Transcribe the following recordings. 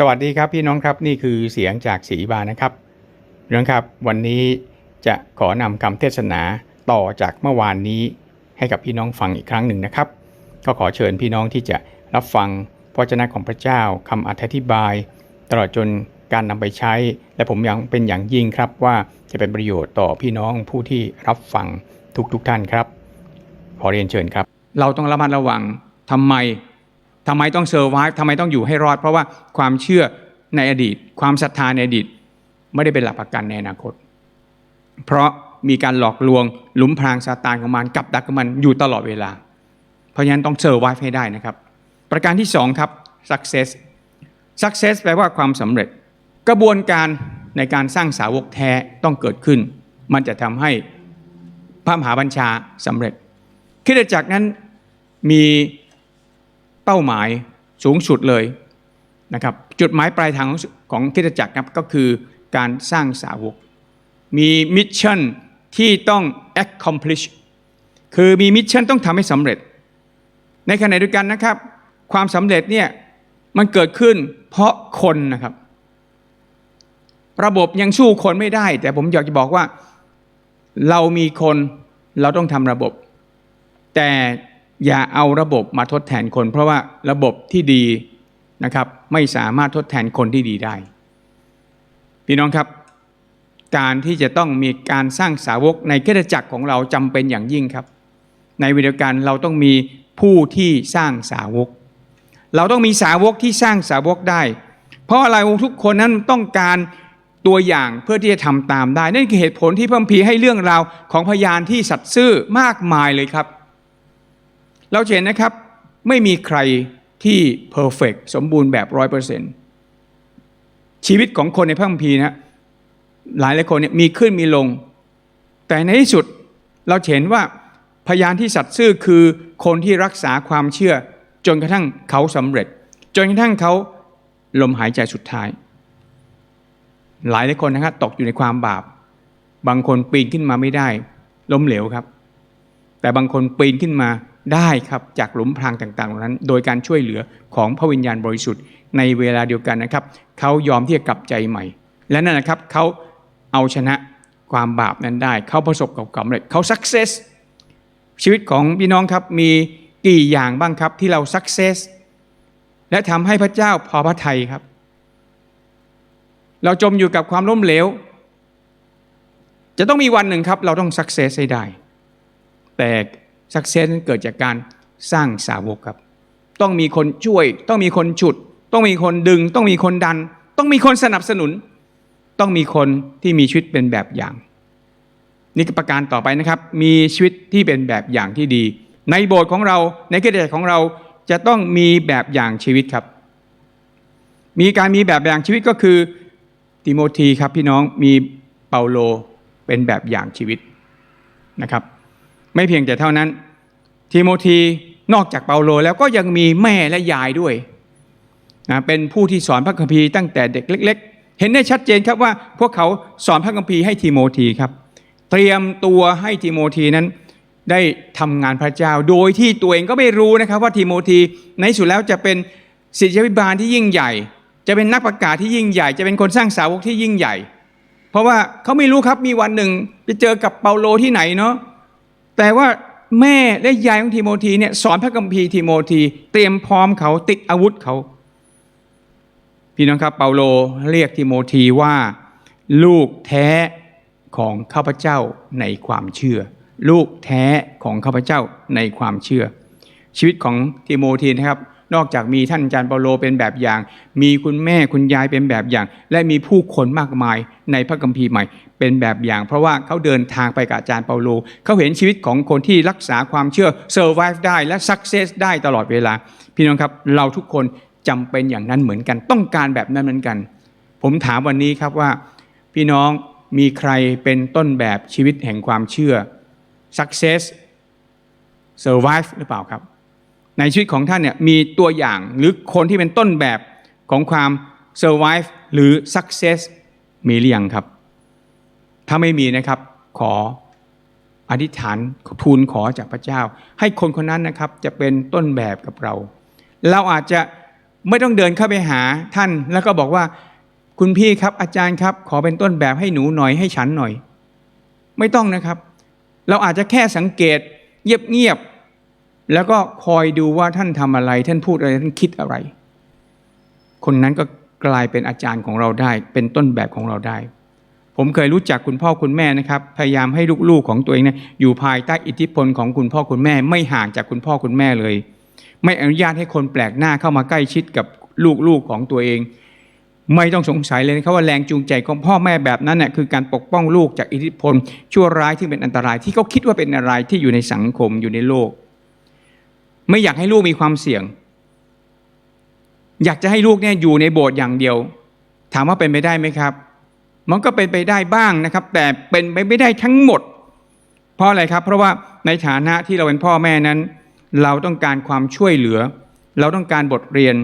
สวัสดีครับพี่น้องครับนี่คือเสียงจากสีบานะครับน้องครับวันนี้จะขอนำคำเทศนาต่อจากเมื่อวานนี้ ให้กับพี่น้องฟังอีกครั้งหนึ่งนะครับ ก็ขอเชิญพี่น้องที่จะรับฟังพระวจนะของพระเจ้าคำอธิบาย ตลอดจนการนำไปใช้ และผมยังเป็นอย่างยิ่งครับว่าจะเป็นประโยชน์ต่อพี่น้องผู้ที่รับฟังทุกๆทท่านครับ ขอเรียนเชิญครับ เราต้องระมัดระวังทำไม ทำไมต้องเซอร์ไวท์ทำไมต้องอยู่ให้รอด เพราะว่าความเชื่อในอดีต ความศรัทธาในอดีต ไม่ได้เป็นหลักประกันในอนาคต เพราะมีการหลอกลวงหลุมพรางซาตานของมันกับดักของมันอยู่ตลอดเวลา เพราะฉะนั้นต้องเซอร์ไวท์ให้ได้นะครับ ประการที่สองครับ success success แปลว่าความสำเร็จ กระบวนการในการสร้างสาวกแท้ต้องเกิดขึ้น มันจะทำให้พระมหาบัญชาสำเร็จคริสตจักรนั้นมี เป้าหมายสูงสุดเลยนะครับจุดหมายปลายทางของของคริสตจักรครับก็คือการสร้างสาวก มีมิชชั่นที่ต้อง accomplish คือมีมิชชั่นต้องทำให้สำเร็จ ในขณะเดียวกันนะครับ ความสำเร็จเนี่ยมันเกิดขึ้นเพราะคนนะครับ ระบบยังสู้คนไม่ได้ แต่ผมอยากจะบอกว่า เรามีคนเราต้องทำระบบ แต่ อย่าเอาระบบมาทดแทนคน เพราะว่าระบบที่ดีนะครับไม่สามารถทดแทนคนที่ดีได้ พี่น้องครับ การที่จะต้องมีการสร้างสาวกในคริสตจักรของเราจำเป็นอย่างยิ่งครับ ในวิดีโอการเราต้องมีผู้ที่สร้างสาวก เราต้องมีสาวกที่สร้างสาวกได้ เพราะอะไรทุกคนนั้นต้องการตัวอย่างเพื่อที่จะทำตามได้ นั่นคือเหตุผลที่พระคัมภีให้เรื่องราวของพยานที่สัตย์ซื่อมากมายเลยครับ เราเห็นนะครับไม่มีใครที่เพอร์เฟกสมบูรณ์แบบร้อยเปอร์เซ็นต์ชีวิตของคนในพระคัมภีร์นะหลายหลายคนเนี่ยมีขึ้นมีลง แต่ในที่สุดเราเห็นว่าพยานที่สัตย์ซื่อคือคนที่รักษาความเชื่อ จนกระทั่งเขาสำเร็จ จนกระทั่งเขาลมหายใจสุดท้าย หลายหลายคนนะครับตกอยู่ในความบาป บางคนปีนขึ้นมาไม่ได้ ล้มเหลวครับ แต่บางคนปีนขึ้นมา ได้ครับจากหลุมพรางต่างๆเหล่านั้น โดยการช่วยเหลือของพระวิญญาณบริสุทธิ์ในเวลาเดียวกันนะครับเขายอมที่จะกลับใจใหม่ และนั่นนะครับเขาเอาชนะความบาปนั้นได้เขาประสบกับความสำเร็จเขา success ชีวิตของพี่น้องครับมีกี่อย่างบ้างครับที่เรา success และทำให้พระเจ้าพอพระทัยครับ เราจมอยู่กับความล้มเหลว จะต้องมีวันหนึ่งครับ เราต้อง success ให้ได้ แต่ success นั้นเกิดจากการสร้างสาวกครับ ต้องมีคนช่วย ต้องมีคนฉุด ต้องมีคนดึง ต้องมีคนดัน ต้องมีคนสนับสนุน ต้องมีคนที่มีชีวิตเป็นแบบอย่าง นี่ประการต่อไปนะครับ มีชีวิตที่เป็นแบบอย่างที่ดี ในโบสถ์ของเราในคริจักรของเราจะต้องมีแบบอย่างชีวิตครับ มีการมีแบบอย่างชีวิตก็คือติโมธีครับพี่น้องมีเปาโลเป็นแบบอย่างชีวิตนะครับ ไม่เพียงแต่เท่านั้น ทิโมธีนอกจากเปาโลแล้วก็ยังมีแม่และยายด้วยนะเป็นผู้ที่สอนพระคัมภีร์ตั้งแต่เด็กเล็ก ๆ เห็นได้ชัดเจนครับว่าพวกเขาสอนพระคัมภีร์ให้ทิโมธีครับ เตรียมตัวให้ทิโมธีนั้นได้ทำงานพระเจ้า โดยที่ตัวเองก็ไม่รู้นะครับว่าทิโมธีในสุดแล้วจะเป็นศิษยาภิบาลที่ยิ่งใหญ่ จะเป็นนักประกาศที่ยิ่งใหญ่ จะเป็นคนสร้างสาวกที่ยิ่งใหญ่ เพราะว่าเขาไม่รู้ครับมีวันหนึ่งไปเจอกับเปาโลที่ไหนเนาะ แต่ว่าแม่และยายของทิโมธีเนี่ยสอนพระคัมภีร์ทิโมธีเตรียมพร้อมเขาติดอาวุธเขา พี่น้องครับเปาโลเรียกทิโมธีว่า ลูกแท้ของข้าพเจ้าในความเชื่อ ลูกแท้ของข้าพเจ้าในความเชื่อ ชีวิตของทิโมธีนะครับ นอกจากมีท่านอาจารย์เปาโลเป็นแบบอย่าง มีคุณแม่คุณยายเป็นแบบอย่าง และมีผู้คนมากมายในพระคัมภีร์ใหม่ เป็นแบบอย่าง เพราะว่าเขาเดินทางไปกับอาจารย์เปาโลเขาเห็นชีวิตของคนที่รักษาความเชื่อ survive ได้และ success ได้ตลอดเวลา พี่น้องครับเราทุกคนจำเป็นอย่างนั้นเหมือนกัน ต้องการแบบนั้นเหมือนกัน ผมถามวันนี้ครับว่า พี่น้องมีใครเป็นต้นแบบชีวิตแห่งความเชื่อ success survive หรือเปล่าครับ ในชีวิตของท่านเนี่ยมีตัวอย่างหรือคนที่เป็นต้นแบบของความ survive หรือ success มีหรือยังครับ ถ้าไม่มีนะครับขออธิษฐานทูลขอจากพระเจ้า ให้คนคนนั้นนะครับจะเป็นต้นแบบกับเรา เราอาจจะไม่ต้องเดินเข้าไปหาท่านแล้วก็บอกว่าคุณพี่ครับอาจารย์ครับ ขอเป็นต้นแบบให้หนูหน่อยให้ฉันหน่อย ไม่ต้องนะครับ เราอาจจะแค่สังเกตเงียบๆแล้วก็คอยดูว่าท่านทำอะไร ท่านพูดอะไรท่านคิดอะไร คนนั้นก็กลายเป็นอาจารย์ของเราได้ เป็นต้นแบบของเราได้ ผมเคยรู้จักคุณพ่อคุณแม่นะครับ พยายามให้ลูกๆของตัวเองเนะอยู่ภายใต้อิทธิพลของคุณพ่อคุณแม่ ไม่ห่างจากคุณพ่อคุณแม่เลย ไม่อนุญาตให้คนแปลกหน้าเข้ามาใกล้ชิดกับลูกๆของตัวเอง ไม่ต้องสงสัยเลยนะครับว่าแรงจูงใจของพ่อแม่แบบนั้นเนี่ยคือการปกป้องลูกจากอิทธิพล ชั่วร้ายที่เป็นอันตรายที่เขาคิดว่าเป็นอะไรที่อยู่ในสังคมอยู่ในโลก ไม่อยากให้ลูกมีความเสี่ยง อยากจะให้ลูกเนี่ยอยู่ในโบสถ์อย่างเดียว ถามว่าเป็นไปได้ไหมครับ มันก็เป็นไปได้บ้างนะครับ แต่เป็นไปไม่ได้ทั้งหมด เพราะอะไรครับ เพราะว่าในฐานะที่เราเป็นพ่อแม่นั้น เราต้องการความช่วยเหลือ เราต้องการบทเรียน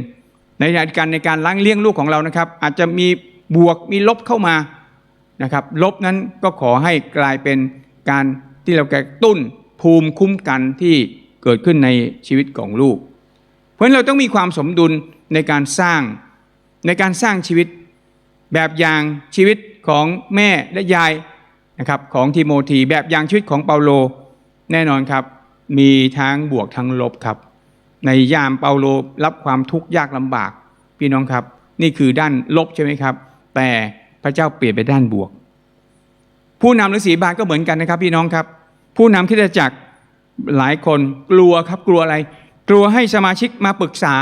ในการในการล้างเลี้ยงลูกของเรานะครับ อาจจะมีบวกมีลบเข้ามานะครับ ลบนั้นก็ขอให้กลายเป็นการที่เรากระตุ้นภูมิคุ้มกันที่เกิดขึ้นในชีวิตของลูก เพราะฉะนั้นเราต้องมีความสมดุลในการสร้างในการสร้างชีวิต แบบอย่างชีวิตของแม่และยายนะครับของทิโมธีแบบอย่างชีวิตของเปาโลแน่นอนครับ มีทั้งบวกทั้งลบครับ ในยามเปาโลรับความทุกข์ยากลำบาก พี่น้องครับ นี่คือด้านลบใช่ไหมครับ แต่พระเจ้าเปลี่ยนไปด้านบวก ผู้นำหรือสีบานก็เหมือนกันนะครับ พี่น้องครับ ผู้นำคิดจักรหลายคนกลัวครับกลัวอะไร กลัวให้สมาชิกมาปรึกษา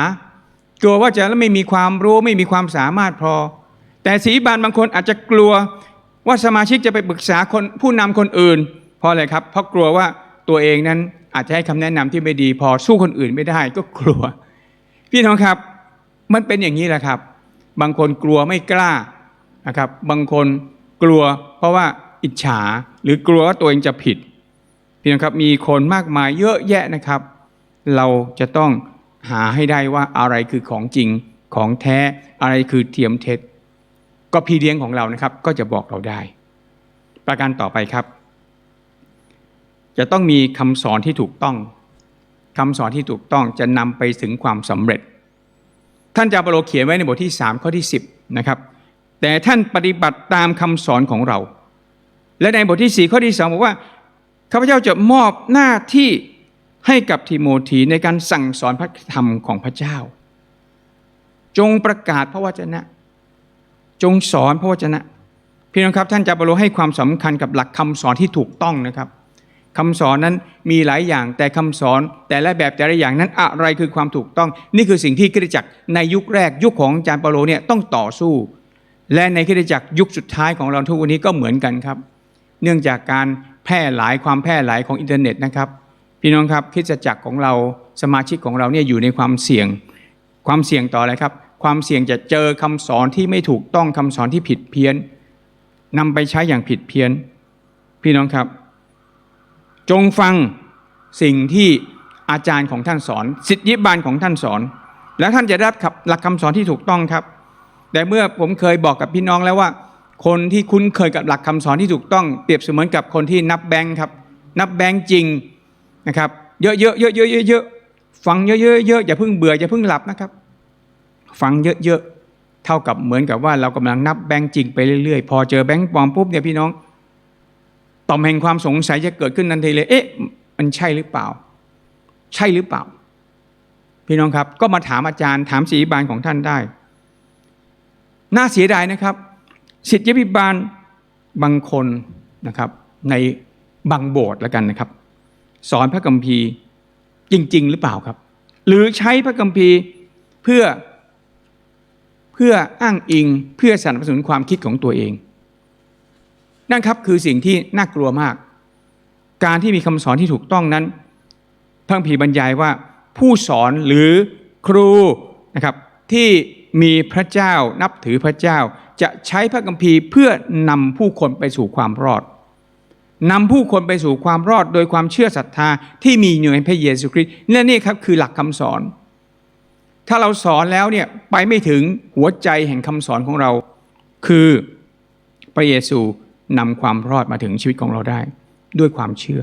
กลัวว่าจะแล้วไม่มีความรู้ไม่มีความสามารถพอ แต่สีบานบางคนอาจจะกลัวว่าสมาชิกจะไปปรึกษาคนผู้นำคนอื่น เพราะอะไรครับ เพราะกลัวว่าตัวเองนั้นอาจจะให้คำแนะนำที่ไม่ดี พอสู้คนอื่นไม่ได้ก็กลัว พี่น้องครับ มันเป็นอย่างนี้แหละครับ บางคนกลัวไม่กล้านะครับ บางคนกลัว เพราะว่าอิจฉาหรือกลัวว่าตัวเองจะผิด พี่น้องครับมีคนมากมายเยอะแยะนะครับ เราจะต้องหาให้ได้ว่าอะไรคือของจริงของแท้อะไรคือเทียมเท็จ ก็พี่เลี้ยงของเรานะครับ ก็จะบอกเราได้ ประการต่อไปครับ จะต้องมีคำสอนที่ถูกต้องคำสอนที่ถูกต้องจะนำไปถึงความสำเร็จ ท่านจาปโลเขียนไว้ในบทที่ 3 ข้อที่ 10นะครับแต่ท่านปฏิบัติตามคำสอนของเรา และในบทที่ 4 ข้อที่2บอกว่าข้าพเจ้าจะมอบหน้าที่ให้กับทิโมธีในการสั่งสอนพระธรรมของพระเจ้า จงประกาศพระวจนะ จงสอนพระวจนะ พี่น้องครับท่านจาเปโลให้ความสำคัญกับหลักคำสอนที่ถูกต้องนะครับคำสอนนั้นมีหลายอย่างแต่คำสอนแต่ละแบบแต่ละอย่างนั้นอะไรคือความถูกต้อง นี่คือสิ่งที่คริสตจักรในยุคแรกยุคของอาจารย์เปโลเนี่ยต้องต่อสู้ และในคริสตจักรยุคสุดท้ายของเราทุกวันนี้ก็เหมือนกันครับ เนื่องจากการแพร่หลายความแพร่หลายของอินเทอร์เน็ตนะครับพี่น้องครับคริสตจักรของเราสมาชิกของเราเนี่ยอยู่ในความเสี่ยง ความเสี่ยงต่ออะไรครับ ความเสี่ยงจะเจอคำสอนที่ไม่ถูกต้องคำสอนที่ผิดเพี้ยนนำไปใช้อย่างผิดเพี้ยน พี่น้องครับ จงฟังสิ่งที่อาจารย์ของท่านสอน สิทธิบาลของท่านสอน แล้วท่านจะได้รับหลักคำสอนที่ถูกต้องครับ แต่เมื่อผมเคยบอกกับพี่น้องแล้วว่า คนที่คุ้นเคยกับหลักคำสอนที่ถูกต้องเปรียบเสมือนกับคนที่นับแบงค์ครับ นับแบงค์จริงนะครับ เยอะๆเยอะๆเยอะๆเยอะฟังเยอะๆเยอะอย่าเพิ่งเบื่ออย่าเพิ่งหลับนะครับ ฟังเยอะๆ เท่ากับเหมือนกับว่าเรากำลังนับแบงค์จริงไปเรื่อยๆ พอเจอแบงค์ปลอมปุ๊บเนี่ยพี่น้อง ต่อมแห่งความสงสัยจะเกิดขึ้นทันทีเลย เอ๊ะ มันใช่หรือเปล่า ใช่หรือเปล่า พี่น้องครับ ก็มาถามอาจารย์ถามศิษยาบาลของท่านได้ น่าเสียดายนะครับศิษยาบาลบางคนนะครับ ในบางโบสถ์แล้วกันนะครับ สอนพระคัมภีร์จริง ๆ หรือเปล่าครับ หรือใช้พระคัมภีร์เพื่อ พื่ออ้างอิงเพื่อสนับสนุนความคิดของตัวเอง นั่นครับคือสิ่งที่น่ากลัวมาก การที่มีคำสอนที่ถูกต้องนั้นพระคัมภีร์บรรยายว่าผู้สอนหรือครูนะครับที่มีพระเจ้านับถือพระเจ้า จะใช้พระคัมภีร์เพื่อนำผู้คนไปสู่ความรอดนำผู้คนไปสู่ความรอดโดยความเชื่อศรัทธาที่มีอยู่ในพระเยซูคริสต์และนี่ครับคือหลักคำสอน ถ้าเราสอนแล้วเนี่ยไปไม่ถึงหัวใจแห่งคำสอนของเรา คือพระเยซูนำความรอดมาถึงชีวิตของเราได้ ด้วยความเชื่อ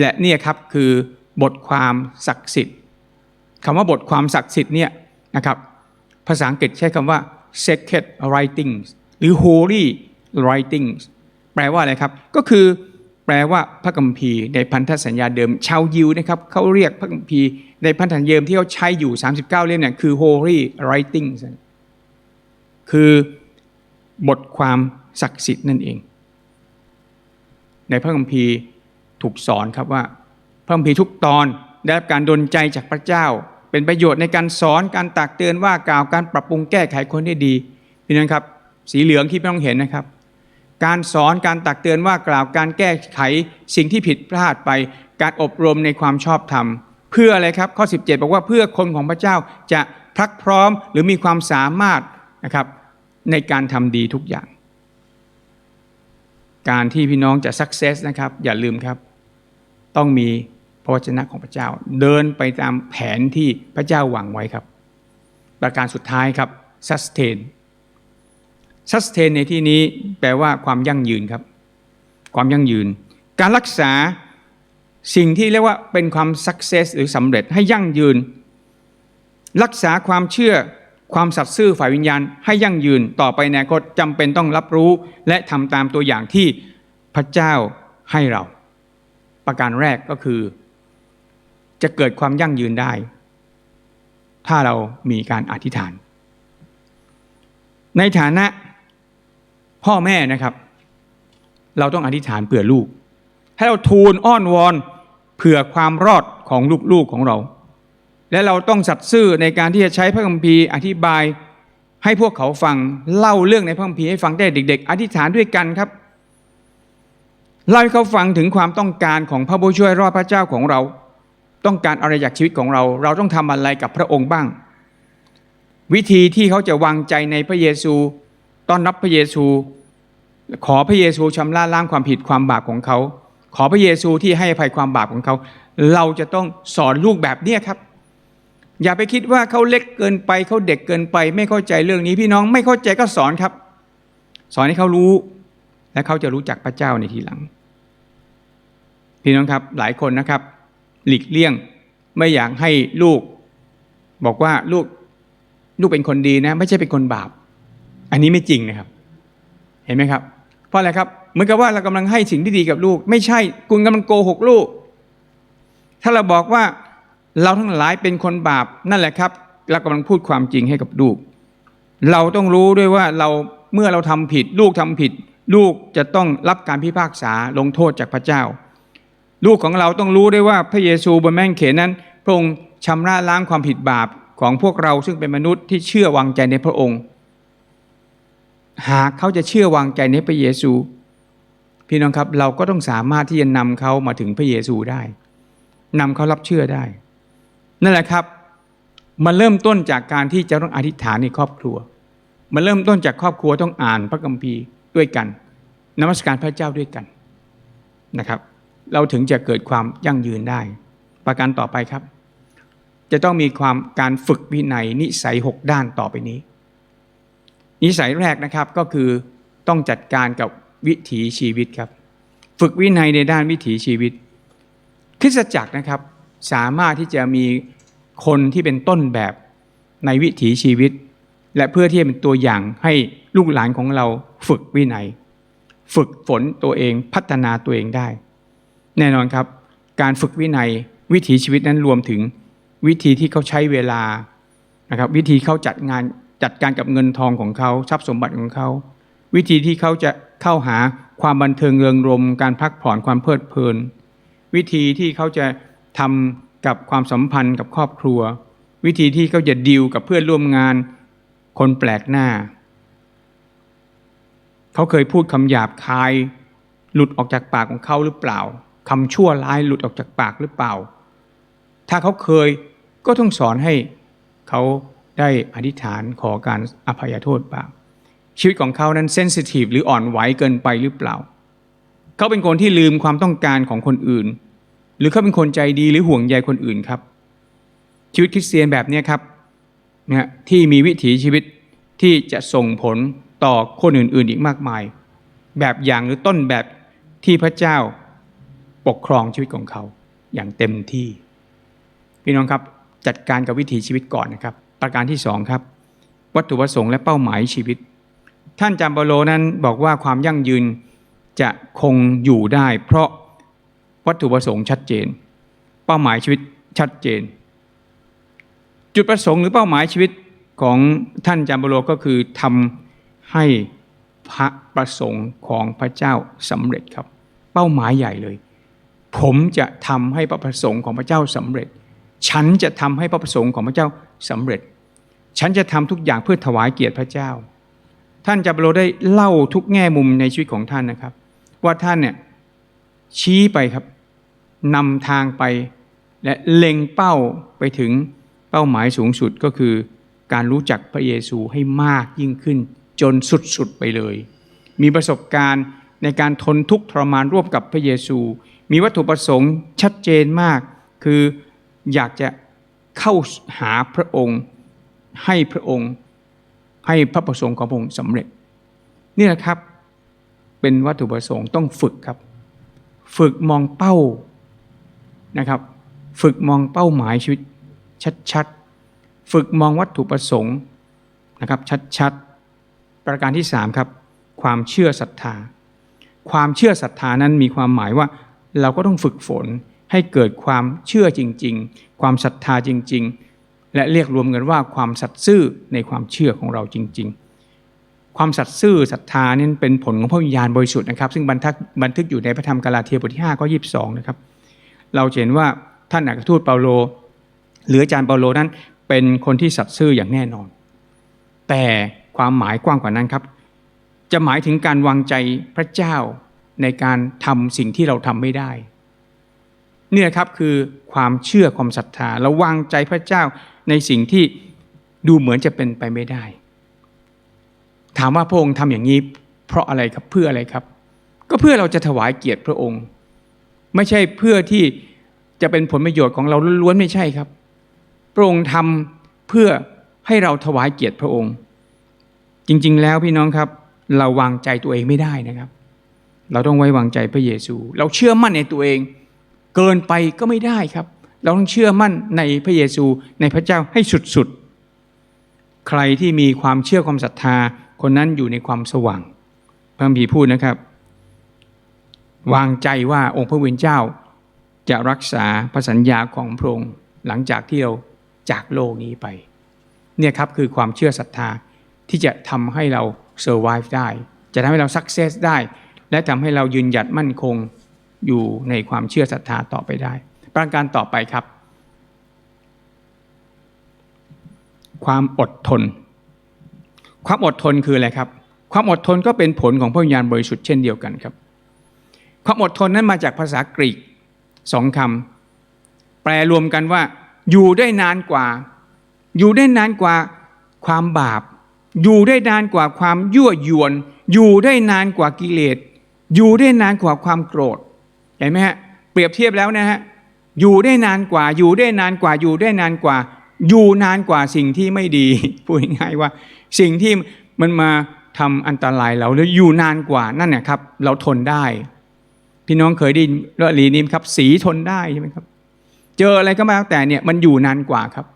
และเนี่ยครับคือบทความศักดิ์สิทธิ์คำว่าบทความศักดิ์สิทธิ์เนี่ยนะครับภาษาอังกฤษใช้คำว่า sacred writings หรือ holy writings แปลว่าอะไรครับ ก็คือ แปลว่าพระคัมภีร์ในพันธสัญญาเดิม ชาวยิวนะครับเขาเรียกพระคัมภีร์ในพันธสัญญาเดิมที่เขาใช้อยู่ 39 เล่มเนี่ยคือ holy writings คือบทความศักดิ์สิทธิ์นั่นเอง ในพระคัมภีร์ถูกสอนครับว่า พระคัมภีร์ทุกตอนได้รับการดลใจจากพระเจ้า เป็นประโยชน์ในการสอนการตักเตือนว่ากล่าวการปรับปรุงแก้ไขคนได้ดีพี่น้องครับ สีเหลืองที่พี่น้องเห็นนะครับ การสอนการตักเตือนว่ากล่าวการแก้ไขสิ่งที่ผิดพลาดไป การอบรมในความชอบธรรม เพื่ออะไรครับข้อ 17 บอกว่าเพื่อคนของพระเจ้าจะพรักพร้อมหรือมีความสามารถนะครับในการทำดีทุกอย่าง การที่พี่น้องจะ success นะครับ อย่าลืมครับ ต้องมีพระวจนะของพระเจ้า เดินไปตามแผนที่พระเจ้าวางไว้ครับ ประการสุดท้ายครับ sustain sustain ในที่นี้แปลว่าความยั่งยืนครับ ความยั่งยืน การรักษาสิ่งที่เรียกว่าเป็นความ success หรือสำเร็จให้ยั่งยืน รักษาความเชื่อความสัตย์ซื่อฝ่ายวิญญาณ ให้ยั่งยืนต่อไปในอนาคตจำเป็นต้องรับรู้ และทำตามตัวอย่างที่พระเจ้าให้เรา ประการแรกก็คือ จะเกิดความยั่งยืนได้ ถ้าเรามีการอธิษฐาน ในฐานะ พ่อแม่นะครับ เราต้องอธิษฐานเผื่อลูก ให้เราทูลอ้อนวอนเผื่อความรอดของลูกๆของเรา และเราต้องสัตย์ซื่อในการที่จะใช้พระคัมภีร์อธิบายให้พวกเขาฟังเล่าเรื่องในพระคัมภีร์ให้ฟังได้เด็ก ๆ อธิษฐานด้วยกันครับเล่าให้เขาฟังถึงความต้องการของพระผู้ช่วยรอดพระเจ้าของเรา ต้องการอะไรจากชีวิตของเรา เราต้องทำอะไรกับพระองค์บ้าง วิธีที่เขาจะวางใจในพระเยซู ต้อนรับพระเยซู ขอพระเยซูชำระล้างความผิดความบาปของเขา ขอพระเยซูที่ให้อภัยความบาปของเขา เราจะต้องสอนลูกแบบเนี้ครับ อย่าไปคิดว่าเขาเล็กเกินไปเขาเด็กเกินไป ไม่เข้าใจเรื่องนี้พี่น้องไม่เข้าใจก็สอนครับ สอนให้เขารู้ และเขาจะรู้จักพระเจ้าในทีหลัง พี่น้องครับหลายคนนะครับ หลีกเลี่ยงไม่อยากให้ลูก บอกว่าลูกลูกเป็นคนดีนะ ไม่ใช่เป็นคนบาป อันนี้ไม่จริงนะครับ เห็นไหมครับ เพราะอะไรครับเหมือนกับว่าเรากำลังให้สิ่งที่ดีกับลูก ไม่ใช่คุณกำลังโกหกลูก ถ้าเราบอกว่าเราทั้งหลายเป็นคนบาปนั่นแหละครับ เรากำลังพูดความจริงให้กับลูก เราต้องรู้ด้วยว่าเราเมื่อเราทำผิด ลูกทำผิด ลูกจะต้องรับการพิพากษาลงโทษจากพระเจ้า ลูกของเราต้องรู้ด้วยว่าพระเยซูบนแม่งเขนนั้น พระองค์ชำระล้างความผิดบาปของพวกเราซึ่งเป็นมนุษย์ที่เชื่อวางใจในพระองค์ หากเขาจะเชื่อวางใจในพระเยซู พี่น้องครับเราก็ต้องสามารถที่จะนำเขามาถึงพระเยซูได้นำเขารับเชื่อได้ นั่นแหละครับ มันเริ่มต้นจากการที่จะต้องอธิษฐานในครอบครัว มันเริ่มต้นจากครอบครัวต้องอ่านพระคัมภีร์ด้วยกันนมัสการพระเจ้าด้วยกันนะครับ เราถึงจะเกิดความยั่งยืนได้ ประการต่อไปครับ จะต้องมีความการฝึกวินัยนิสัย6ด้านต่อไปนี้ นิสัยแรกนะครับก็คือต้องจัดการกับวิถีชีวิตครับ ฝึกวินัยในด้านวิถีชีวิตคริสตจักรนะครับสามารถที่จะมีคนที่เป็นต้นแบบในวิถีชีวิต และเพื่อที่จะเป็นตัวอย่างให้ลูกหลานของเราฝึกวินัย ฝึกฝนตัวเองพัฒนาตัวเองได้ แน่นอนครับ การฝึกวินัยวิถีชีวิตนั้นรวมถึงวิธีที่เขาใช้เวลานะครับวิธีเขาจัดงาน จัดการกับเงินทองของเขาทรัพย์สมบัติของเขา วิธีที่เขาจะเข้าหาความบันเทิงเริงรม การพักผ่อนความเพลิดเพลิน วิธีที่เขาจะทำกับความสัมพันธ์กับครอบครัว วิธีที่เขาจะดีลกับเพื่อนร่วมงาน คนแปลกหน้า เขาเคยพูดคำหยาบคาย หลุดออกจากปากของเขาหรือเปล่าคำชั่วร้ายหลุดออกจากปากหรือเปล่า ถ้าเขาเคยก็ต้องสอนให้เขา ได้อธิษฐานขอการอภัยโทษบ้างชีวิตของเขานั้นเซนซิทีฟหรืออ่อนไหวเกินไปหรือเปล่า เขาเป็นคนที่ลืมความต้องการของคนอื่น หรือเขาเป็นคนใจดีหรือห่วงใยคนอื่นครับ ชีวิตคริสเตียนแบบนี้ครับนะที่มีวิถีชีวิตที่จะส่งผลต่อคนอื่นๆอีกมากมาย แบบอย่างหรือต้นแบบที่พระเจ้าปกครองชีวิตของเขาอย่างเต็มที่ พี่น้องครับจัดการกับวิถีชีวิตก่อนนะครับ ประการที่สองครับ วัตถุประสงค์และเป้าหมายชีวิต ท่านจามเปโลนั้นบอกว่าความยั่งยืนจะคงอยู่ได้ เพราะวัตถุประสงค์ชัดเจน เป้าหมายชีวิตชัดเจน จุดประสงค์หรือเป้าหมายชีวิตของท่านจามเปโลก็คือทำให้พระประสงค์ของพระเจ้าสำเร็จครับ เป้าหมายใหญ่เลย ผมจะทำให้พระประสงค์ของพระเจ้าสำเร็จ ฉันจะทำให้พระประสงค์ของพระเจ้าสำเร็จ ฉันจะทำทุกอย่างเพื่อถวายเกียรติพระเจ้า ท่านจาเปโลได้เล่าทุกแง่มุมในชีวิตของท่านนะครับ ว่าท่านเนี่ยชี้ไปครับนำทางไป และเล็งเป้าไปถึงเป้าหมายสูงสุดก็คือ การรู้จักพระเยซูให้มากยิ่งขึ้น จนสุดๆไปเลย มีประสบการณ์ในการทนทุกข์ทรมานร่วมกับพระเยซู มีวัตถุประสงค์ชัดเจนมาก คือ อยากจะเข้าหาพระองค์ ให้พระองค์ให้พระประสงค์ของพระองค์สำเร็จ นี่แหละครับเป็นวัตถุประสงค์ต้องฝึกครับ ฝึกมองเป้านะครับ ฝึกมองเป้าหมายชีวิตชัดๆ ฝึกมองวัตถุประสงค์นะครับชัดๆ ประการที่สามครับความเชื่อศรัทธา ความเชื่อศรัทธานั้นมีความหมายว่าเราก็ต้องฝึกฝน ให้เกิดความเชื่อจริง ๆ ความศรัทธาจริง ๆ และเรียกรวมกันว่าความสัตย์ซื่อในความเชื่อของเราจริง ๆ ความสัตย์ซื่อศรัทธานี่เป็นผลของพระวิญญาณบริสุทธิ์นะครับ ซึ่งบันทึกบันทึกอยู่ในพระธรรมกาลาเทียบทที่5ข้อ22 นะครับ เราเห็นว่าท่านอัครทูตเปาโล หรืออาจารย์เปาโลนั้น เป็นคนที่สัตย์ซื่ออย่างแน่นอน แต่ความหมายกว้างกว่านั้นครับ จะหมายถึงการวางใจพระเจ้าในการทำสิ่งที่เราทำไม่ได้ เนี่ยครับคือความเชื่อความศรัทธาเราวางใจพระเจ้าในสิ่งที่ดูเหมือนจะเป็นไปไม่ได้ ถามว่าพระองค์ทำอย่างนี้ เพราะอะไรครับเพื่ออะไรครับ ก็เพื่อเราจะถวายเกียรติพระองค์ ไม่ใช่เพื่อที่จะเป็นผลประโยชน์ของเราล้วนๆไม่ใช่ครับ พระองค์ทำเพื่อให้เราถวายเกียรติพระองค์ จริงๆ แล้วพี่น้องครับ เราวางใจตัวเองไม่ได้นะครับ เราต้องไว้วางใจพระเยซู เราเชื่อมั่นในตัวเอง เกินไปก็ไม่ได้ครับ เราต้องเชื่อมั่นในพระเยซูในพระเจ้าให้สุดๆ ใครที่มีความเชื่อความศรัทธา คนนั้นอยู่ในความสว่าง พระคัมภีพูดนะครับ วางใจว่าองค์พระวิญเจ้า จะรักษาพระสัญญาของพระองค์หลังจากที่เราจากโลกนี้ไปเนี่ยครับคือความเชื่อศรัทธาที่จะทำให้เรา survive ได้ จะทำให้เรา success ได้ และทำให้เรายืนหยัดมั่นคง อยู่ในความเชื่อศรัทธาต่อไปได้ ประการต่อไปครับ ความอดทน ความอดทนคืออะไรครับ ความอดทนก็เป็นผลของพระวิญญาณบริสุทธิ์เช่นเดียวกันครับ ความอดทนนั้นมาจากภาษากรีกสองคำแปลรวมกันว่า อยู่ได้นานกว่า อยู่ได้นานกว่าความบาป อยู่ได้นานกว่าความยั่วยวน อยู่ได้นานกว่ากิเลสอยู่ได้นานกว่าความโกรธ เห็นไหมฮะเปรียบเทียบแล้วนะฮะอยู่ได้นานกว่า อยู่ได้นานกว่า อยู่ได้นานกว่า อยู่นานกว่าสิ่งที่ไม่ดีพูดง่ายว่า สิ่งที่มันมาทำอันตรายเราแล้วอยู่นานกว่านั่นเนี่ยครับ เราทนได้ พี่น้องเคยได้ยินเรื่องลีนี้ไหมครับ สีทนได้ใช่ไหมครับ เจออะไรก็มาแล้วแต่เนี่ยมันอยู่นานกว่าครับ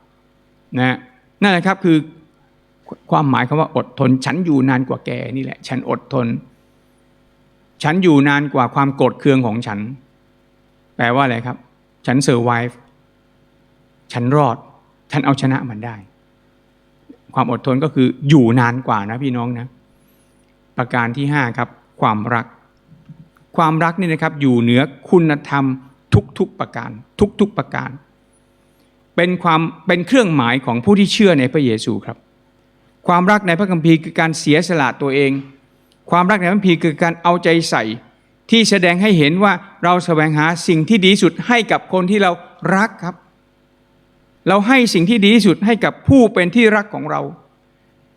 นะนั่นแหละครับคือความหมายคำว่าอดทน ฉันอยู่นานกว่าแกนี่แหละ ฉันอดทน ฉันอยู่นานกว่าความโกรธเคืองของฉัน แปลว่าอะไรครับ ฉันเซอร์ไวฟ์ฉันรอด ฉันเอาชนะมันได้ ความอดทนก็คืออยู่นานกว่านะพี่น้องนะ ประการที่ห้าครับ ความรัก ความรักนี่นะครับ อยู่เหนือคุณธรรมทุกๆประการ ทุกๆประการ เป็นความเป็นเครื่องหมายของผู้ที่เชื่อในพระเยซูครับ ความรักในพระคัมภีร์คือการเสียสละตัวเอง ความรักในพระคัมภีร์คือการเอาใจใส่ ที่แสดงให้เห็นว่าเราแสวงหาสิ่งที่ดีสุดให้กับคนที่เรารักครับ เราให้สิ่งที่ดีสุดให้กับผู้เป็นที่รักของเรา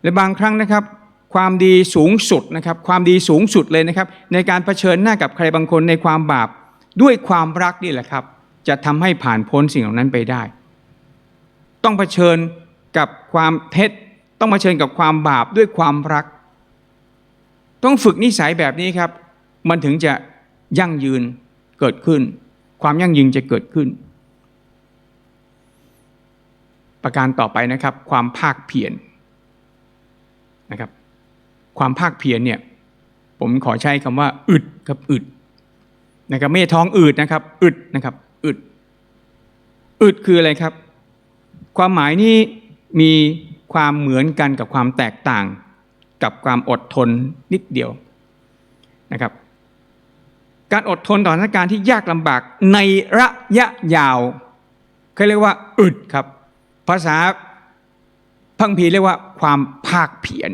และบางครั้งนะครับ ความดีสูงสุดนะครับ ความดีสูงสุดเลยนะครับ ในการเผชิญหน้ากับใครบางคนในความบาปด้วยความรักนี่แหละครับ จะทำให้ผ่านพ้นสิ่งเหล่านั้นไปได้ ต้องเผชิญกับความเท็จ ต้องเผชิญกับความบาปด้วยความรัก ต้องฝึกนิสัยแบบนี้ครับ มันถึงจะยั่งยืนเกิดขึ้น ความยั่งยืนจะเกิดขึ้น ประการต่อไปนะครับ ความภาคเพียรนะครับ ความภาคเพียรเนี่ยผมขอใช้คำว่า อึดครับอึดนะครับไม่ท้องอืดนะครับ อึดนะครับอึดอึดคืออะไรครับ ความหมายนี้มีความเหมือนกันกับความแตกต่าง กับความอดทนนิดเดียวนะครับ การอดทนต่อสถานการณ์ที่ยากลำบากในระยะยาวเขาเรียกว่าอึดครับ ภาษาพังพีเรียกว่าความภาคเพียร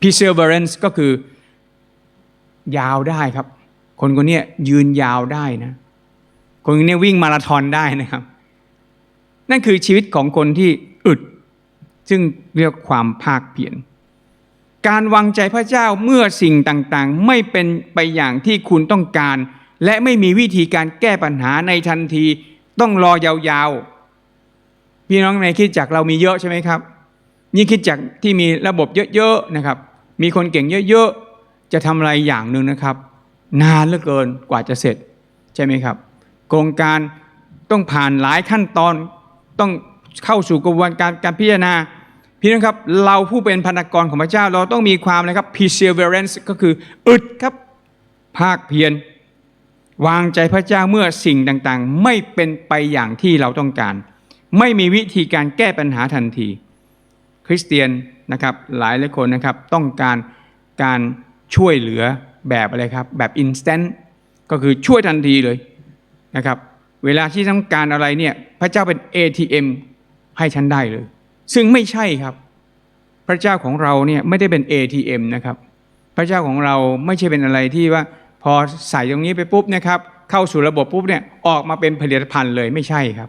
perseverance ก็คือยาวได้ครับ คนคนนี้ยืนยาวได้นะ คนคนนี้วิ่งมาราธอนได้นะครับ นั่นคือชีวิตของคนที่อึด ซึ่งเรียกความภาคเพียร การวางใจพระเจ้าเมื่อสิ่งต่างๆ ไม่เป็นไปอย่างที่คุณต้องการ และไม่มีวิธีการแก้ปัญหาในทันที ต้องรอยาวๆ พี่น้องในคิดจักรเรามีเยอะใช่ไหมครับยิ่งคิดจักรที่มีระบบเยอะๆนะครับ มีคนเก่งเยอะๆ จะทำอะไรอย่างหนึ่งนะครับ นานเหลือเกินกว่าจะเสร็จใช่ไหมครับ โครงการต้องผ่านหลายขั้นตอนต้องเข้าสู่กระบวนการการพิจารณา พี่น้องครับเราผู้เป็นพนักกรของพระเจ้า เราต้องมีความนะครับ perseverance ก็คืออึดครับภาคเพียรวางใจพระเจ้าเมื่อสิ่งต่างๆ ไม่เป็นไปอย่างที่เราต้องการ ไม่มีวิธีการแก้ปัญหาทันที คริสเตียนนะครับหลายหลายคนนะครับต้องการการช่วยเหลือแบบอะไรครับ แบบ instant ก็คือช่วยทันทีเลยนะครับ เวลาที่ต้องการอะไรเนี่ยพระเจ้าเป็น ATM ให้ฉันได้เลย ซึ่งไม่ใช่ครับ พระเจ้าของเราเนี่ยไม่ได้เป็น ATM นะครับ พระเจ้าของเราไม่ใช่เป็นอะไรที่ว่า พอใส่ตรงนี้ไปปุ๊บนะครับ เข้าสู่ระบบปุ๊บเนี่ยออกมาเป็นผลิตภัณฑ์เลยไม่ใช่ครับ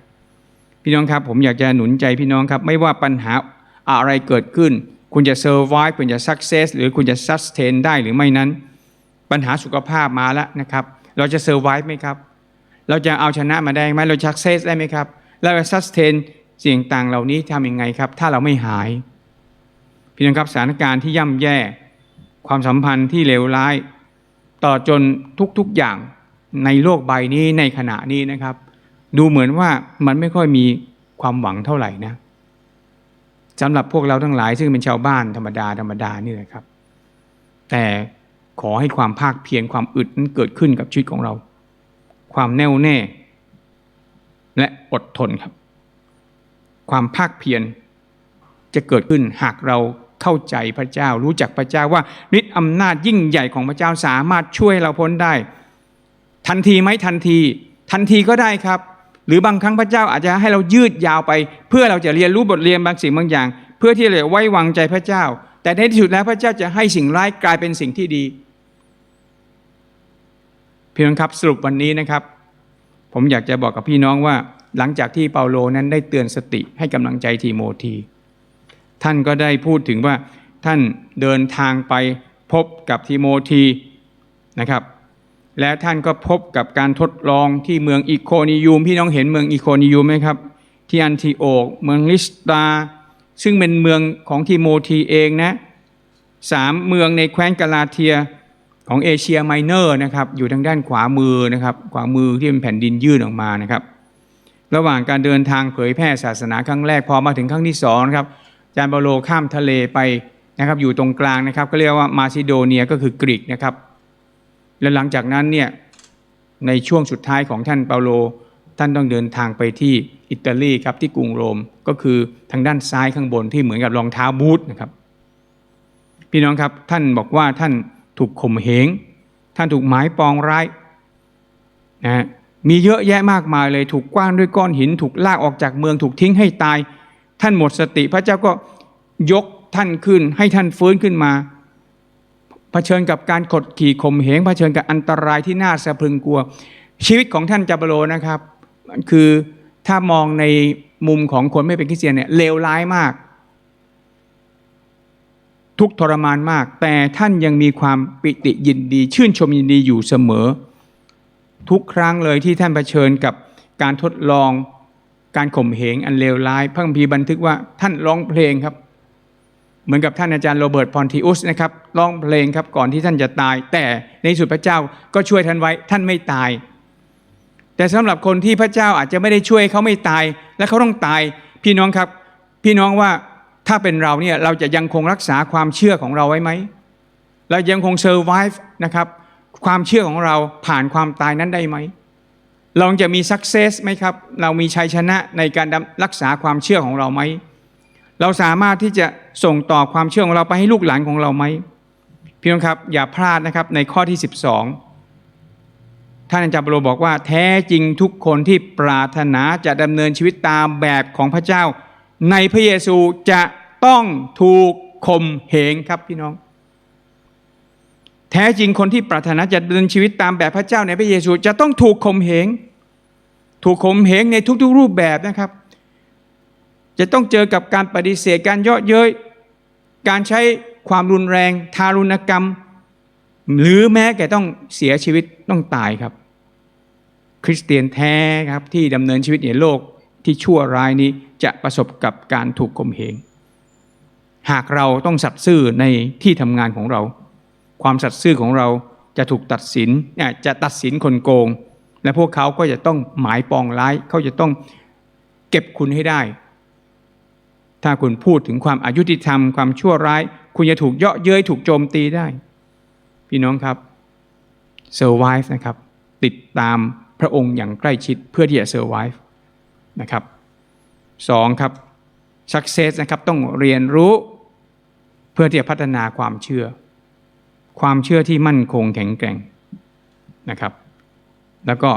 พี่น้องครับผมอยากจะหนุนใจพี่น้องครับ ไม่ว่าปัญหาอะไรเกิดขึ้น คุณจะ survive คุณจะ success หรือคุณจะ sustain ได้หรือไม่นั้น ปัญหาสุขภาพมาแล้วนะครับ เราจะ survive ไหมครับ เราจะเอาชนะมาได้ไหมเรา success ได้ไหมครับเราจะ sustain งต่างเหล่านี้ทำยังไงครับ ถ้าเราไม่หาย พี่น้องครับสถานการณ์ที่ย่ำแย่ ความสัมพันธ์ที่เลวร้าย ต่อจนทุกๆอย่างในโลกใบนี้ในขณะนี้นะครับ ดูเหมือนว่ามันไม่ค่อยมีความหวังเท่าไหร่นะสำหรับพวกเราทั้งหลาย ซึ่งเป็นชาวบ้านธรรมดาธรรมดานี่แหละครับ แต่ขอให้ความภาคเพียรความอึดนั้นเกิดขึ้นกับชีวิตของเรา ความแน่วแน่ และอดทนครับ ความภาคเพียรจะเกิดขึ้นหากเราเข้าใจพระเจ้า รู้จักพระเจ้าว่าฤทธิ์อำนาจยิ่งใหญ่ของพระเจ้าสามารถช่วยเราพ้นได้ ทันทีไหมทันที ทันทีก็ได้ครับ หรือบางครั้งพระเจ้าอาจจะให้เรายืดยาวไป เพื่อเราจะเรียนรู้บทเรียนบางสิ่งบางอย่าง เพื่อที่เราจะไว้วางใจพระเจ้า แต่ในที่สุดแล้วพระเจ้าจะให้สิ่งร้ายกลายเป็นสิ่งที่ดีพี่น้องครับสรุปวันนี้นะครับ ผมอยากจะบอกกับพี่น้องว่า หลังจากที่เปาโลนั้นได้เตือนสติให้กำลังใจทีโมธี ท่านก็ได้พูดถึงว่าท่านเดินทางไปพบกับทิโมธีนะครับ และท่านก็พบกับการทดลองที่เมืองอิโคนิยูมพี่น้องเห็นเมืองอิโคนิยูมไหมครับ ที่อันทิโอกเมืองลิสตา ซึ่งเป็นเมืองของทิโมธีเองนะสามเมืองในแคว้นกาลาเทียของเอเชียไมเนอร์นะครับอยู่ทางด้านขวามือนะครับขวามือที่เป็นแผ่นดินยื่นออกมานะครับ ระหว่างการเดินทางเผยแพร่ศาสนาครั้งแรกพอมาถึงครั้งที่สองครับอาจารย์เปาโลข้ามทะเลไปนะครับอยู่ตรงกลางนะครับก็เรียกว่ามาซิโดเนียก็คือกรีกนะครับ และหลังจากนั้นเนี่ยในช่วงสุดท้ายของท่านเปาโล ท่านต้องเดินทางไปที่อิตาลีครับที่กรุงโรมก็คือทางด้านซ้ายข้างบนที่เหมือนกับรองเท้าบูทนะครับ พี่น้องครับท่านบอกว่าท่านถูกข่มเหงท่านถูกหมายปองร้ายนะฮะ มีเยอะแยะมากมายเลยถูกกว้านด้วยก้อนหิน ถูกลากออกจากเมืองถูกทิ้งให้ตาย ท่านหมดสติ พระเจ้าก็ยกท่านขึ้น ให้ท่านฟื้นขึ้นมาเผชิญกับการกดขี่ข่มเหงเผชิญกับอันตรายที่น่าสะพรึงกลัว ชีวิตของท่านจาเปโลนะครับ คือถ้ามองในมุมของคนไม่เป็นคริสเตียนเนี่ยเลวร้ายมาก ทุกทรมานมาก แต่ท่านยังมีความปิติยินดี ชื่นชมยินดีอยู่เสมอ ทุกครั้งเลยที่ท่านเผชิญกับการทดลองการข่มเหงอันเลวร้าย พระคัมภีร์บันทึกว่าท่านร้องเพลงครับ เหมือนกับท่านอาจารย์โรเบิร์ตพอนติอุสนะครับร้องเพลงครับก่อนที่ท่านจะตาย แต่ในสุดพระเจ้าก็ช่วยท่านไว้ท่านไม่ตาย แต่สำหรับคนที่พระเจ้าอาจจะไม่ได้ช่วยเขาไม่ตาย และเขาต้องตายพพี่น้องครับ พี่น้องว่าถ้าเป็นเราเนี่ยเราจะยังคงรักษาความเชื่อของเราไว้ไหมเรายังคง survive นะครับ ความเชื่อของเราผ่านความตายนั้นได้ไหมเราจะมี success ไหมครับ เรามีชัยชนะในการรักษาความเชื่อของเราไหม เราสามารถที่จะส่งต่อความเชื่อของเราไปให้ลูกหลานของเราไหมพี่น้องครับอย่าพลาดนะครับในข้อที่ 12 ท่านอาจารย์เปโลบอกว่า แท้จริงทุกคนที่ปรารถนาจะดำเนินชีวิตตามแบบของพระเจ้า ในพระเยซูจะต้องถูกข่มเหงครับพี่น้อง แท้จริงคนที่ปรารถนาจะดำเนินชีวิตตามแบบพระเจ้าในพระเยซู จะต้องถูกข่มเหง ถูกข่มเหงในทุกๆรูปแบบนะครับ จะต้องเจอกับการปฏิเสธการเยาะเย้ยการใช้ความรุนแรง ทารุณกรรม หรือแม้แก่ต้องเสียชีวิตต้องตายครับ คริสเตียนแท้ครับที่ดำเนินชีวิตในโลกที่ชั่วร้ายนี้จะประสบกับการถูกข่มเหง หากเราต้องสัตย์ซื่อในที่ทำงานของเรา ความสัตย์ซื่อของเราจะถูกตัดสินจะตัดสินคนโกง และพวกเขาก็จะต้องหมายปองร้ายเขาจะต้องเก็บคุณให้ได้ ถ้าคุณพูดถึงความอายุติธรรมความชั่วร้าย คุณจะถูกเยาะเย้ยถูกโจมตีได้ พี่น้องครับ survive นะครับ ติดตามพระองค์อย่างใกล้ชิดเพื่อที่จะ survive นะครับสองครับ success นะครับต้องเรียนรู้เพื่อที่จะพัฒนาความเชื่อ ความเชื่อที่มั่นคงแข็งแกร่งนะครับ แล้วก็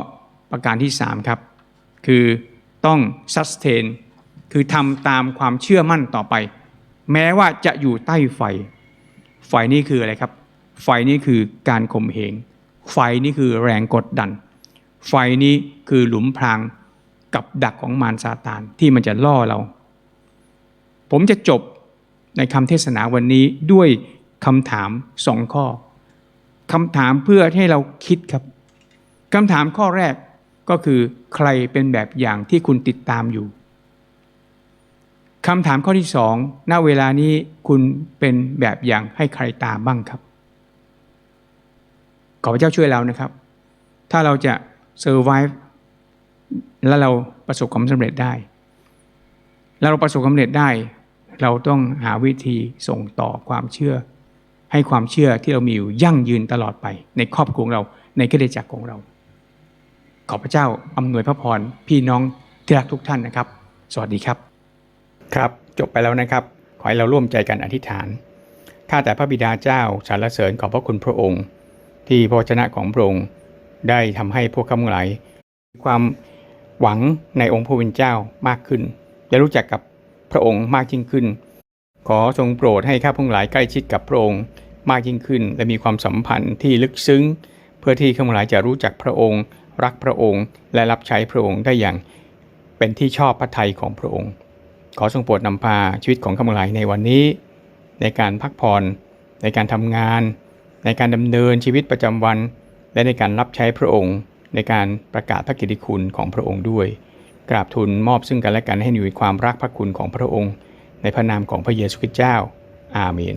ประการที่3ครับคือต้อง sustain คือทำตามความเชื่อมั่นต่อไป แม้ว่าจะอยู่ใต้ไฟ ไฟนี่คืออะไรครับ ไฟนี่คือการข่มเหงไฟนี่คือแรงกดดัน ไฟนี้คือหลุมพรางกับดักของมารซาตานที่มันจะล่อเรา ผมจะจบในคำเทศนาวันนี้ด้วย คำถามสองข้อคำถามเพื่อให้เราคิดครับคำถามข้อแรกก็คือใครเป็นแบบอย่างที่คุณติดตามอยู่คำถามข้อที่สองณเวลานี้คุณเป็นแบบอย่างให้ใครตามบ้างครับ ขอพระเจ้าช่วยเรานะครับ ถ้าเราจะ survive แล้วเราประสบความสำเร็จได้ แล้วเราประสบความสำเร็จได้ เราต้องหาวิธีส่งต่อความเชื่อ ให้ความเชื่อที่เรามีอยู่ยั่งยืนตลอดไป ในครอบครัวของเราในคริจักรของเรา ขอพระเจ้าอำนวยพระพรพี่น้องที่รักทุกท่านนะครับ สวัสดีครับ ครับจบไปแล้วนะครับ ขอให้เราร่วมใจกันอธิษฐานข้าแต่พระบิดาเจ้าสรรเสริญขอบพระคุณพระองค์ ที่พระวจนะของพระองค์ได้ทำให้พวกข้าหลายความหวังในองค์พระวิญเจ้ามากขึ้นได้รู้จักกับพระองค์มากยิ่งขึ้น ขอทรงโปรดให้ข้าพงหลายใกล้ชิดกับพระองค์มากยิ่งขึ้น และมีความสัมพันธ์ที่ลึกซึ้ง เพื่อที่ข้าพงหลายจะรู้จักพระองค์ รักพระองค์ และรับใช้พระองค์ได้อย่างเป็นที่ชอบพระทัยของพระองค์ ขอทรงโปรดนำพาชีวิตของข้าพงหลายในวันนี้ ในการพักผ่อนในการทำงาน ในการดำเนินชีวิตประจำวัน และในการรับใช้พระองค์ ในการประกาศพระกิตติคุณของพระองค์ด้วย กราบทูลมอบซึ่งกันและกันให้มีความรักพระคุณของพระองค์ ในพระนามของพระเยซูคริสต์เจ้า อาเมน